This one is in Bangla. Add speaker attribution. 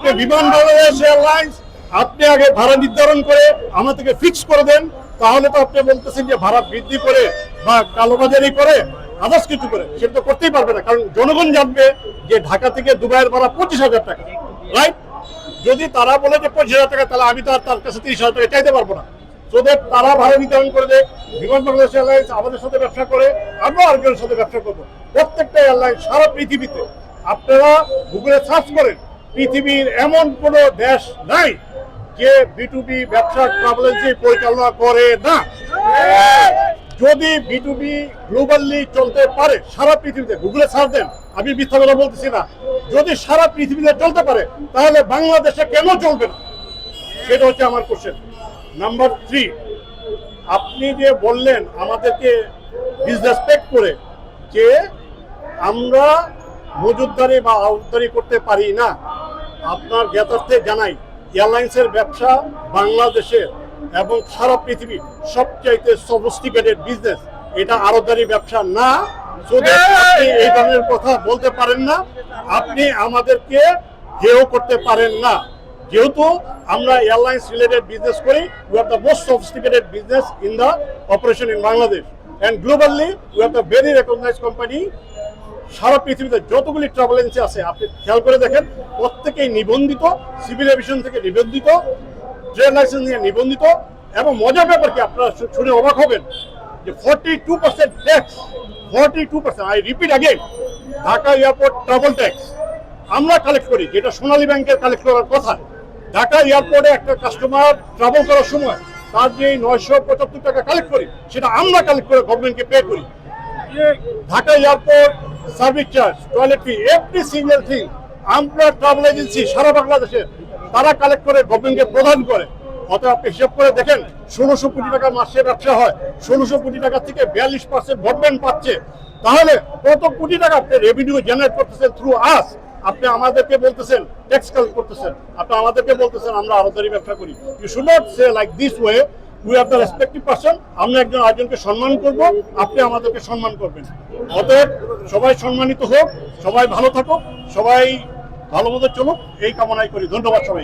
Speaker 1: আপনি বিমান বাংলাদেশ এয়ারলাইন্স, আপনি আগে ভাড়া নির্ধারণ করে আমাদেরকে ফিক্স করে দেন, তাহলে তো আপনি বলতেছেন যে ভাড়া বৃদ্ধি করে বা কালোবাজারি করে আদার্স কিছু করে, সেটা তো করতেই পারবে না। কারণ জনগণ জানবে যে ঢাকা থেকে দুবাইয়ের ভাড়া পঁচিশ হাজার টাকা রাইট যদি তারা বলে যে পঁচিশ হাজার টাকা, তাহলে আমি তো আর তার কাছে তিরিশ হাজার টাকা চাইতে পারব না। তোদের তারা ভাড়া নির্ধারণ করে দেয়, বিমান বাংলাদেশ এয়ারলাইন্স আমাদের সাথে ব্যবসা করে আমরা আরেকজনের সাথে ব্যবসা করব। প্রত্যেকটা এয়ারলাইন্স সারা পৃথিবীতে, আপনারা গুগলে সার্চ করেন পৃথিবীর এমন কোন দেশ নাই যে বিটুবি ব্যবসা ট্রাভেল এজেন্সি পরিচালনা করে না। যদি বিটুবি গ্লোবালি চলতে পারে, সারা পৃথিবীতে, গুগলে সার্চ দেন, আমি মিথ্যা কথা বলতেছি না। যদি সারা পৃথিবীতে চলতে পারে, তাহলে বাংলাদেশে কেন চলবে না? সেটা হচ্ছে আমার কোশ্চেন নাম্বার থ্রি আপনি যে বললেন আমাদেরকে ডিসরেসপেক্ট করে যে আমরা মজুদদারি বা আউটদারি করতে পারি না আপনার জ্ঞাতার্থে জানাই এয়ারলাইন্সের ব্যবসা বাংলাদেশের এবং সারা পৃথিবী সবচাইতে সফিস্টিকেটেড বিজনেস এটা আরবদারি ব্যবসা না। আপনি এই ধরনের কথা বলতে পারেন না আপনি আমাদেরকে হেয় করতে পারেন না। যেহেতু আমরা এয়ারলাইন্স রিলেটেড বিজনেস করি we are the most sophisticated business in the operation in Bangladesh and globally we are the very recognise company সারা পৃথিবীতে যতগুলি ট্রাভেল এজেন্সি আছে, আপনি খেয়াল করে দেখেন, প্রত্যেকেই নিবন্ধিত সিভিল এভিয়েশন থেকে নিবন্ধিত ট্রেন লাইসেন্স নিয়ে নিবন্ধিত, এবং মজার ব্যাপার কি, আপনারা শুনে অবাক হবেন যে forty two percent tax forty two percent I repeat again Dhaka airport travel tax আমরা কালেক্ট করি, যেটা সোনালী ব্যাংকের কালেক্ট করার কথা, ঢাকা এয়ারপোর্টে একটা কাস্টমার ট্রাভেল করার সময়, তার যে নয়শো পঁচাত্তর টাকা কালেক্ট করি, সেটা আমরা কালেক্ট করে গভর্নমেন্টকে পে করি। Dhaka airport service charge toilet fee every single thing আমরা ট্রাভেল এজেন্সি সারা বাংলাদেশে তারা কালেক্ট করে গভর্নমেন্টকে প্রদান করে। অতএব আপনি হিসাব করে দেখেন, ষোলোশো কোটি টাকা মাসে ব্যবসা হয়, ষোলোশো কোটি টাকা থেকে বিয়াল্লিশ পার্সেন্ট গভর্নমেন্ট পাচ্ছে। তাহলে কত কোটি টাকা আপনি রেভিনিউ জেনারেট করতেছেন থ্রু আস আপনি আমাদেরকে বলতেছেন ট্যাক্স কালেক্ট করতেছেন। আপনি আমাদেরকে বলতেছেন, আমরা আরদারি ব্যবসা করি। You should not say like this way we are the respective person আমরা একজন আরেকজনকে সম্মান করব। আপনি আমাদেরকে সম্মান করবেন। অতএব সবাই সম্মানিত হোক, সবাই ভালো থাকুক, সবাই ভালো মতো চলুক। এই কামনাই করি। ধন্যবাদ সবাই